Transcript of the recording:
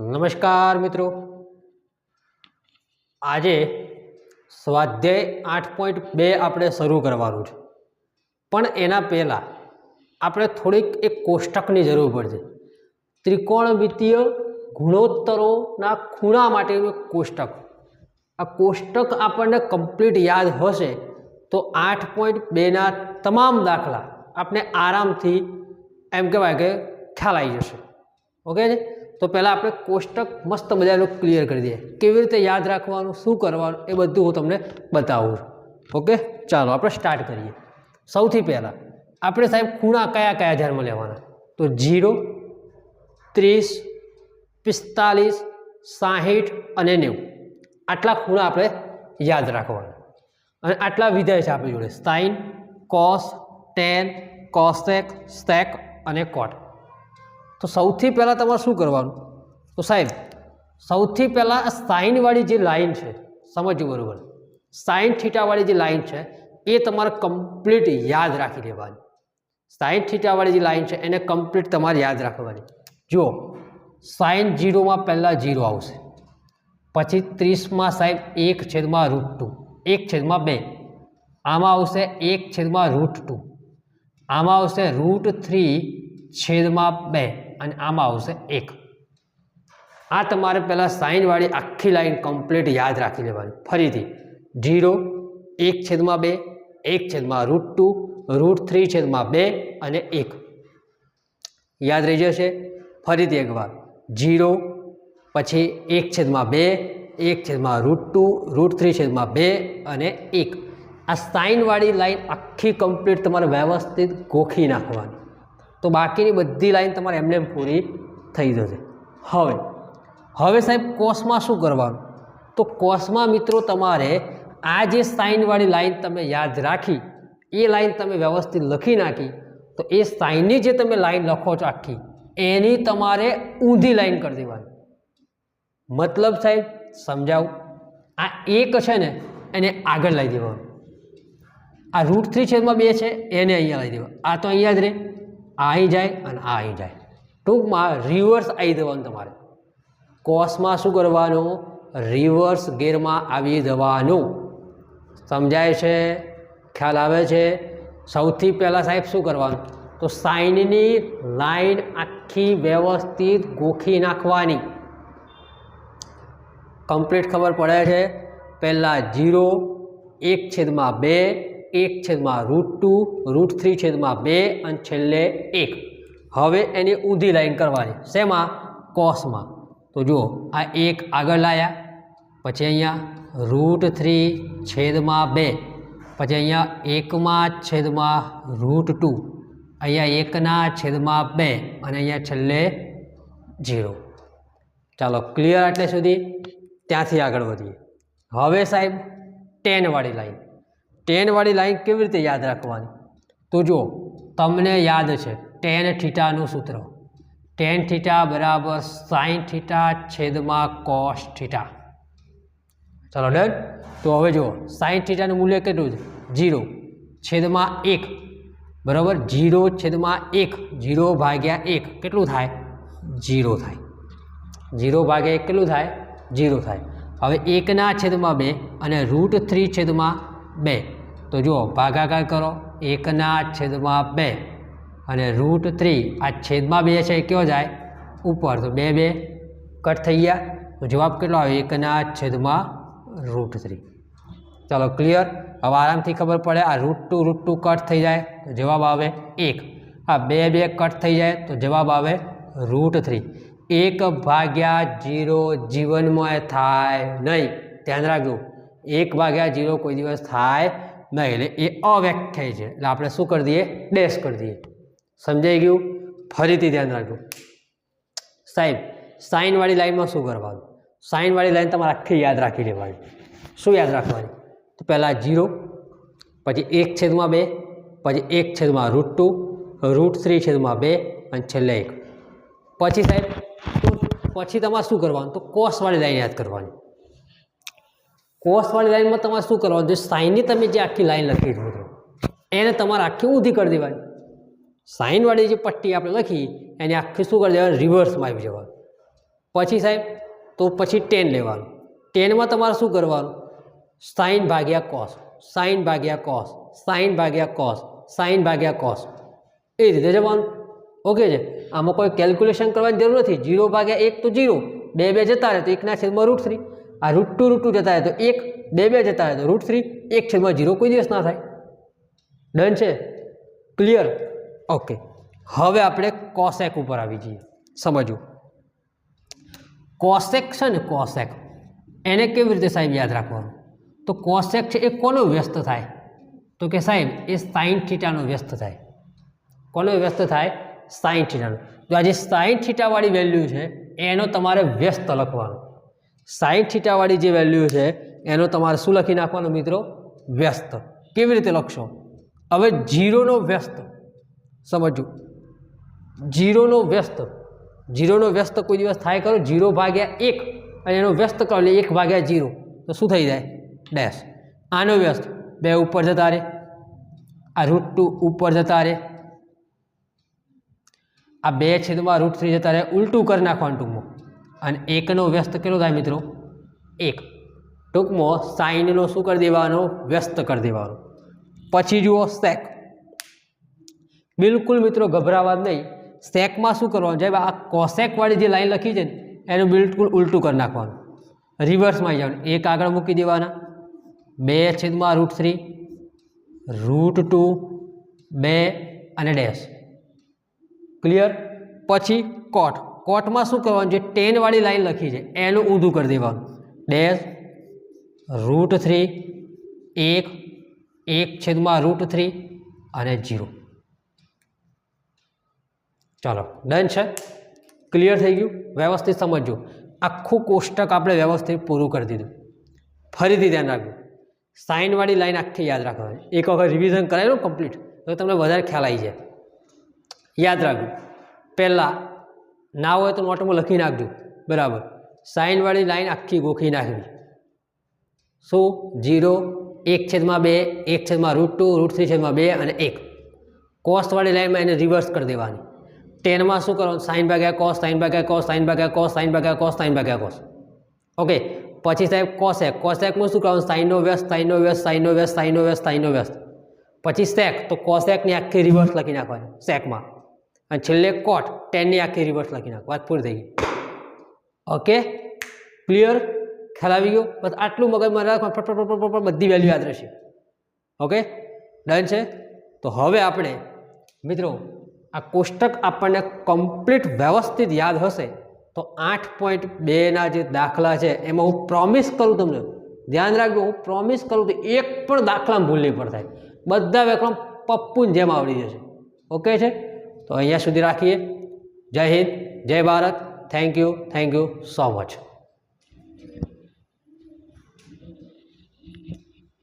નમસ્કાર મિત્રો. આજે સ્વાધ્યાય આઠ પોઈન્ટ બે આપણે શરૂ કરવાનું છે. પણ એના પહેલાં આપણે થોડીક એક કોષ્ટકની જરૂર પડશે. ત્રિકોણમિતીય ગુણોત્તરોના ખૂણા માટેનું એક કોષ્ટક. આ કોષ્ટક આપણને કમ્પ્લીટ યાદ હશે તો આઠ પોઈન્ટ બેના તમામ દાખલા આપણે આરામથી એમ કહેવાય કે ખ્યાલ આવી જશે. ઓકે તો પહેલાં આપણે કોષ્ટક મસ્ત મજાનું ક્લિયર કરી દઈએ. કેવી રીતે યાદ રાખવાનું, શું કરવાનું, એ બધું હું તમને બતાવું ઓકે ચાલો, આપણે સ્ટાર્ટ કરીએ. સૌથી પહેલાં, આપણે સાહેબ ખૂણા કયા કયા ધ્યાનમાં લેવાના? તો જીરો, ત્રીસ, પિસ્તાલીસ, સાહીઠ અને નેવું. આટલા ખૂણા આપણે યાદ રાખવાના. અને આટલા વિધેય છે આપણી જોડે. Sine cos, tan, cosec sec અને કોટ. તો સૌથી પહેલાં તમારે શું કરવાનું? તો સાહેબ, સૌથી પહેલાં સાઇનવાળી જે લાઇન છે સમજવું બરાબર? સાઇન થીટાવાળી જે લાઈન છે, એ તમારે કમ્પ્લીટ યાદ રાખી લેવાની. સાઇન થીટાવાળી જે લાઈન છે, એને કમ્પ્લીટ તમારે યાદ રાખવાની. જુઓ સાઇન જીરોમાં પહેલાં જીરો આવશે. પછી ત્રીસમાં સાહેબ એક છેદમાં રૂટ ટુ એક છેદમાં બે. આમાં આવશે એક છેદમાં રૂટ ટુ આમાં આવશે રૂટ થ્રી છેદમાં બે. અને આમાં આવશે એક. આ તમારે પહેલાં સાઇનવાળી આખી લાઈન કમ્પ્લીટ યાદ રાખી લેવાની. ફરીથી, જીરો, એક છેદમાં બે, એક છેદમાં રૂટ ટુ રૂટ થ્રી છેદમાં બે અને એક. યાદ રહી જશે? ફરીથી એકવાર. જીરો, પછી એક છેદમાં બે, એક છેદમાં રૂટ ટુ રૂટ થ્રી છેદમાં બે અને એક. આ સાઇનવાળી લાઈન આખી કમ્પ્લીટ તમારે વ્યવસ્થિત ગોખી નાખવાની. તો બાકીની બધી લાઈન તમારે એમને એમ પૂરી થઈ જશે. હવે હવે સાહેબ કોસમાં શું કરવાનું? તો કોસમાં મિત્રો તમારે આ જે સાઇનવાળી લાઈન તમે યાદ રાખી, એ લાઈન તમે વ્યવસ્થિત લખી નાખી, તો એ સાઇનની જે તમે લાઈન લખો છો આખી, એની તમારે ઊંધી લાઈન કરી દેવાની. મતલબ સાહેબ, સમજાવું? આ એક છે ને, એને આગળ લઈ દેવાનું. આ રૂટ થ્રી છેદમાં બે છે, એને અહીંયા લઈ દેવા. આ તો અહીંયા જ રહે. આ અહીં જાય અને આ અહીં જાય. ટૂંકમાં રિવર્સ આવી દેવાનું તમારે. કોસમાં શું કરવાનું? રિવર્સ ગેરમાં આવી જવાનું. સમજાય છે? ખ્યાલ આવે છે? સૌથી પહેલાં સાહેબ શું કરવાનું? તો સાઇનની લાઈન આખી વ્યવસ્થિત ગોખી નાખવાની. કમ્પ્લીટ ખબર પડે છે? પહેલાં જીરો, એક છેદમાં બે એક છેદમાં રૂટ ટુ રૂટ થ્રી છેદમાં બે અને છેલ્લે એક. હવે એની ઊંધી લાઈન કરવાની. શેમાં? કોસમાં. તો જુઓ, આ એક આગળ લાયા, પછી અહીંયા રૂટ થ્રી છેદમાં બે, પછી અહીંયા એકમાં છેદમાં રૂટ ટુ અહીંયા એકના છેદમાં બે, અને અહીંયા છેલ્લે જીરો ચાલો ક્લિયર એટલે સુધી. ત્યાંથી આગળ વધીએ. હવે સાહેબ ટેનવાળી લાઈન ટેનવાળી લાઈન કેવી રીતે યાદ રાખવાની? તો જુઓ, તમને યાદ છે ટેન થીટાનું સૂત્ર. ટેન થીટા બરાબર સાઈન થીટા છેદમાં કોસ થીટા. ચાલો ડન તો હવે જુઓ સાઈન થીટાનું મૂલ્ય કેટલું છે? જીરો છેદમાં એક. બરાબર? જીરો છેદમાં એક. જીરો ભાગ્યા એક. કેટલું થાય? જીરો થાય. જીરો ભાગ્યા એક કેટલું થાય? જીરો થાય. હવે એકના છેદમાં બે અને રૂટ થ્રી છેદમાં બે. તો જુઓ, ભાગાકાર કરો. એકના છેદમાં બે. અને રૂટ થ્રી આ છેદમાં બે છે કયો જાય? ઉપર. તો બે બે, કટ થઈ ગયા. તો જવાબ કેટલો આવે એકના છેદમાં રૂટ થ્રી ચાલો ક્લિયર હવે આરામથી ખબર પડે, આ root two root two cut થઈ જાય, તો જવાબ આવે એક. આ બે બે કટ થઈ જાય, તો જવાબ આવે રૂટ થ્રી એક ભાગ્યા જીરો જીવનમાં થાય નહીં. ધ્યાન રાખજો. એક ભાગ્યા જીરો કોઈ દિવસ થાય નહીં. એટલે એ અવ્યાખ્યાય છે. એટલે આપણે શું કરી દઈએ? ડેશ કરી દઈએ. સમજાઈ ગયું? ફરીથી ધ્યાન રાખજો. સાહેબ, સાઇનવાળી લાઈનમાં શું કરવાનું? સાઇનવાળી લાઈન તમારે આખી યાદ રાખી લેવાની. શું યાદ રાખવાની? તો પહેલાં જીરો, પછી એક છેદમાં બે, પછી એક છેદમાં રૂટ ટુ, રૂટ થ્રી છેદમાં બે અને છેલ્લે એક. પછી સાહેબ પછી તમારે શું કરવાનું? તો કોસવાળી લાઈન યાદ કરવાની. કોસવાળી લાઈનમાં તમારે શું કરવાનું? જે સાઈનની તમે જે આખી લાઈન લખી દો છો એને તમારે આખી ઊંધી કરી દેવાની. સાઈનવાળી જે પટ્ટી આપણે લખી, એને આખી શું કરી દેવાની? રિવર્સમાં આવી જવાનું પછી સાહેબ, તો પછી ટેન લેવાનું. ટેનમાં તમારે શું કરવાનું? સાઈન ભાગ્યા કોસ, સાઈન ભાગ્યા કોસ, સાઈન ભાગ્યા કોસ, સાઈન ભાગ્યા કોસ. એ રીતે જવાનું. ઓકે છે? આમાં કોઈ કેલ્ક્યુલેશન કરવાની જરૂર નથી. જીરો ભાગ્યા એક તો જીરો. બે બે જતા રહે તો એકના છેદમાં રૂટ થ્રી આ રૂટ ટુ રૂટ ટુ જતા હોય તો એક, બે બે જતા હોય તો રૂટ થ્રી એક છેદમાં જીરો કોઈ દિવસ ના થાય. ડન છે? ક્લિયર ઓકે હવે આપણે કોસેક ઉપર આવી જઈએ. સમજવું? કોસેક છે ને કોસેક એને કેવી રીતે સાહેબ યાદ રાખવાનું? તો કોસેક છે એ કોનો વ્યસ્ત થાય? તો કે સાહેબ, એ સાઇન થીટાનો વ્યસ્ત થાય. કોનો વ્યસ્ત થાય? સાઇન થીટાનો તો આ જે સાઇન થીટાવાળી વેલ્યુ છે, એનો તમારે વ્યસ્ત લખવાનો. સાઇન થીટાવાળી જે વેલ્યુ છે, એનો તમારે શું લખી નાખવાનો મિત્રો? વ્યસ્ત. કેવી રીતે લખશો? હવે જીરોનો વ્યસ્ત. સમજવું જીરોનો વ્યસ્ત. જીરોનો વ્યસ્ત કોઈ દિવસ થાય કરો જીરો ભાગ્યા એક. અને એનો વ્યસ્ત કરો એટલે એક ભાગ્યા જીરો તો શું થઈ જાય? ડેશ આનો વ્યસ્ત. બે ઉપર જતા રહે. આ રૂટ ટુ ઉપર જતા રહે. આ બે છેદમાં રૂટ થ્રી જતા રહે. ઉલટું કરી નાખવાનું ટૂંકમાં. અને એકનો વ્યસ્ત કેટલો થાય મિત્રો? એક. ટૂંકમાં સાઈનનો શું કરી દેવાનો? વ્યસ્ત કરી દેવાનો. પછી જુઓ સેક. બિલકુલ મિત્રો ગભરાવા નહીં. સેકમાં શું કરવાનું? સાહેબ, આ કોસેકવાળી જે લાઈન લખી છે ને, એનું બિલકુલ ઉલટું કરી નાખવાનું. રિવર્સમાં આવી જવાનું. એક આગળ મૂકી દેવાના. બે છેદમાં રૂટ થ્રી રૂટ ટુ બે અને ડેશ ક્લિયર પછી કોટ કોટમાં શું કરવાનું? જે ટેનવાળી લાઈન લખી છે, એનું ઊંધું કરી દેવાનું. ડેશ રૂટ થ્રી એક એક છેદમાં રૂટ થ્રી અને જીરો ચાલો ડન છે? ક્લિયર થઈ ગયું? વ્યવસ્થિત સમજજો. આખું કોષ્ટક આપણે વ્યવસ્થિત પૂરું કરી દીધું. ફરીથી ધ્યાન રાખજો. સાઇનવાળી લાઈન આખી યાદ રાખવાની. એક વખત રિવિઝન કરાયેલું કમ્પ્લીટ તો તમને વધારે ખ્યાલ આવી જાય. યાદ રાખજો. પહેલાં ના હોય તો નોટમાં લખી નાખજો. બરાબર. સાઇનવાળી લાઈન આખી ગોખી નાખવી. શું? જીરો, એક છેદમાં બે, એક છેદમાં રૂટ ટુ રૂટ થ્રી છેદમાં બે અને એક. કોસ્ટવાળી લાઇનમાં એને રિવર્સ કરી દેવાની. ટેનમાં શું કરવાનું? સાઈન ભાગ્યા કોસ સાઇન ભાગ્યા કોસ સાઇન ભાગ્યા કોસ સાઇન ભાગ્યા કોસ સાઇન ભાગ્યા કોસ ઓકે. પછી સાહેબ કોસેક કોસેકમાં શું કરવાનું? સાઇનનો વ્યસ્ત સાઇનનો વ્યસ્ત સાઇનનો વ્યસ્ત સાઇનનો વ્યસ્ત સાઇનનો વ્યસ્ત. પછી સેક તો કોસેકની આખી રિવર્સ લખી નાખવાની. સેકમાં અને છેલ્લે કોટ ટેનની આખી રિવર્સ લખી નાખો. વાત પૂરી થઈ ગઈ. ઓકે ક્લિયર ખ્યાલ આવી ગયો? બસ આટલું મગજમાં રાખવા બધી વેલ્યુ યાદ રહેશે. ઓકે ડન છે? તો હવે આપણે, મિત્રો, આ કોષ્ટક આપણને કમ્પ્લીટ વ્યવસ્થિત યાદ હશે, તો આઠ પોઈન્ટ બેના જે દાખલા છે, એમાં હું પ્રોમિસ કરું તમને. ધ્યાન રાખજો, હું પ્રોમિસ કરું તો એક પણ દાખલામાં ભૂલ નહીં પડતા બધા વ્યાકરણ પપ્પુન જેમ આવડી જશે. ઓકે છે? તો અહીંયા સુધી રાખીએ. જય હિન્દ જય Bharat. Thank you thank you so much